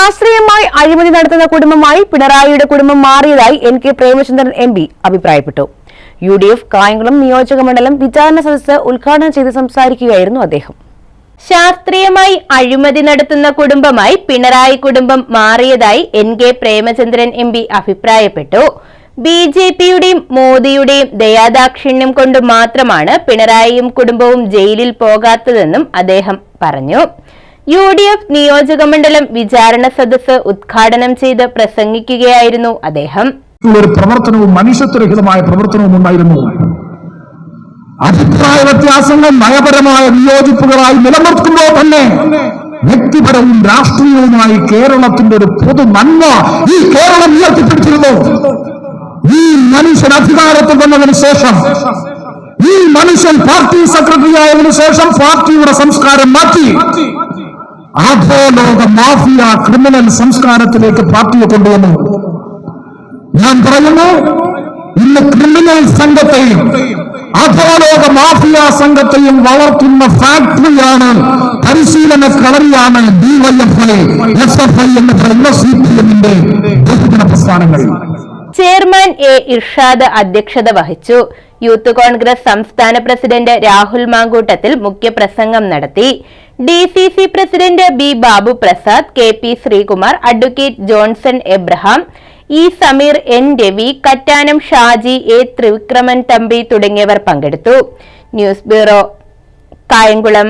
ശാസ്ത്രീയമായി അഴിമതി നടത്തുന്ന കുടുംബമായി പിണറായിയുടെ കുടുംബം മാറിയതായി N K Premachandran M P അഭിപ്രായപ്പെട്ടു. യു ഡി എഫ് കായംകുളം നിയോജകമണ്ഡലം വിചാരണ സദസ്സ് ഉദ്ഘാടനം ചെയ്ത് സംസാരിക്കുകയായിരുന്നു അദ്ദേഹം. ശാസ്ത്രീയമായി അഴിമതി നടത്തുന്ന കുടുംബമായി പിണറായി കുടുംബം മാറിയതായി N K Premachandran M P അഭിപ്രായപ്പെട്ടു. ബി ജെ പിയുടെയും മോദിയുടെയും ദയാദാക്ഷിണ്യം കൊണ്ട് മാത്രമാണ് പിണറായിയും കുടുംബവും ജയിലിൽ പോകാത്തതെന്നും അദ്ദേഹം പറഞ്ഞു. യു ഡി എഫ് നിയോജകമണ്ഡലം വിചാരണ സദസ് ഉദ്ഘാടനം ചെയ്ത് പ്രസംഗിക്കുകയായിരുന്നു അദ്ദേഹം. ഒരു പ്രവർത്തനവും മനുഷ്യത്വരഹിതമായ പ്രവർത്തനവും ഉണ്ടായിരുന്നു. അഭിപ്രായ വ്യത്യാസങ്ങൾ നയപരമായ വിയോജിപ്പുകളായി നിലനിർത്തുമ്പോൾ തന്നെ വ്യക്തിപരവും രാഷ്ട്രീയവുമായി കേരളത്തിന്റെ ഒരു പൊതു നന്മ ഈ കേരളം ഉയർത്തിപ്പിടിച്ചിരുന്നു. ഈ മനുഷ്യൻ അധികാരത്തിൽ വന്നതിന് ശേഷം ഈ മനുഷ്യൻ പാർട്ടി സെക്രട്ടറി ആയതിനു ശേഷം പാർട്ടിയുടെ സംസ്കാരം മാറ്റി. ആധോലോക മാഫിയ ക്രിമിനൽ സംസ്കാരത്തിലേക്ക് പാർട്ടിയെ കൊണ്ടുവന്നു. ഞാൻ പറയുന്നു ഇന്ന് ക്രിമിനൽ സംഘത്തെയും അധോലോക മാഫിയ സംഘത്തെയും വളർത്തുന്ന ഫാക്ടറിയാണ് പരിശീലന കളരിയാണ് ഡിവൈഎഫ്ഐ എസ് എഫ് ഐ എന്ന് പറയുന്ന സി പി എമ്മിന്റെ പ്രസ്ഥാനങ്ങൾ. ചെയർമാൻ എ ഇർഷാദ് അധ്യക്ഷത വഹിച്ചു. യൂത്ത് കോൺഗ്രസ് സംസ്ഥാന പ്രസിഡന്റ് രാഹുൽ മാങ്കൂട്ടത്തിൽ മുഖ്യപ്രസംഗം നടത്തി. D C C president B Babu Prasad K P Sreekumar advocate Johnson Abraham E Sameer N Ravi Kattanam Shaji A Thrivikraman Thampi തുടങ്ങിയവർ പങ്കെടുത്തു. News bureau Kayamkulam.